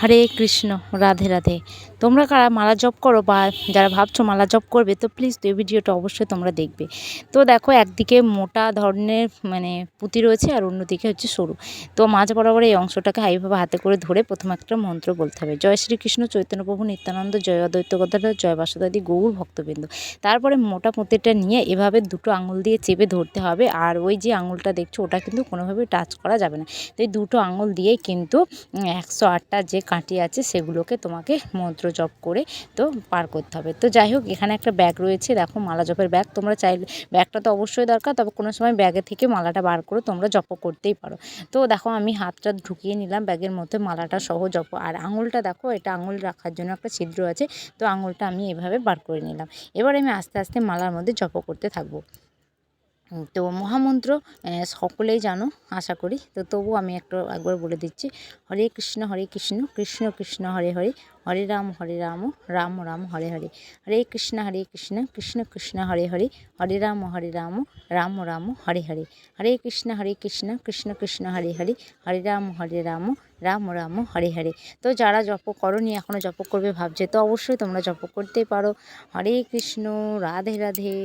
হরে কৃষ্ণ, রাধে রাধে। তোমরা কারা মালা জপ করো বা যারা ভাবছ মালা জপ করবে, তো প্লিজ এই ভিডিওটা অবশ্যই তোমরা দেখবে। তো দেখো, একদিকে মোটা ধরনের মানে পুঁতি রয়েছে আর অন্যদিকে হচ্ছে সরু। তো মাঝ বরাবর এই অংশটাকে হাইভাবে হাতে করে ধরে প্রথমে একটা মন্ত্র বলতে হবে। জয় শ্রীকৃষ্ণ, চৈতন্য প্রভু, নিত্যানন্দ, জয় অদ্বৈত গদাধর, জয় বাসুদাদি গৌর ভক্তবৃন্দ। তারপরে মোটা পুঁতিটা নিয়ে এভাবে দুটো আঙুল দিয়ে চেপে ধরতে হবে আর ওই যে আঙুলটা দেখছ, ওটা কিন্তু কোনোভাবে টাচ করা যাবে না। তো এই দুটো আঙুল দিয়েই কিন্তু একশো আটটা যে কাঁটি আছে, সেগুলোকে তোমাকে মন্ত্র জপ করে তো পার করতে হবে। তো যাই হোক, এখানে একটা ব্যাগ রয়েছে, দেখো মালা জপের ব্যাগ। তোমরা চাইলে, ব্যাগটা তো অবশ্যই দরকার, তবে কোনো সময় ব্যাগে থেকে মালাটা বার করে, তোমরা জপ করতেই পারো। তো দেখো, আমি হাতটা ঢুকিয়ে নিলাম ব্যাগের মধ্যে, মালাটা সহ জপ। আর আঙুলটা দেখো, এটা আঙুল রাখার জন্য একটা ছিদ্র আছে, তো আঙুলটা আমি এভাবে বার করে নিলাম। এবার আমি আস্তে আস্তে মালার মধ্যে জপ করতে থাকব। তো মহামন্ত্র সকলেই জানো, আশা করি। তো তবু আমি একটু, একবার বলে দিচ্ছি, হরে কৃষ্ণ হরে কৃষ্ণ কৃষ্ণ কৃষ্ণ, হরে হরে হরে রাম হরে রাম রাম রাম, হরে হরে। হরে কৃষ্ণ হরে কৃষ্ণ কৃষ্ণ কৃষ্ণ, হরে হরে হরে রাম হরে রাম রাম রাম, হরে হরে। হরে কৃষ্ণ হরে কৃষ্ণ কৃষ্ণ কৃষ্ণ, হরে হরে হরে রাম হরে রাম রাম রাম, হরে হরে। তো যারা জপ করনি এখনও জপ করবে, ভাবছে, তো অবশ্যই তোমরা জপ করতে পারো। হরে কৃষ্ণ, রাধে রাধে।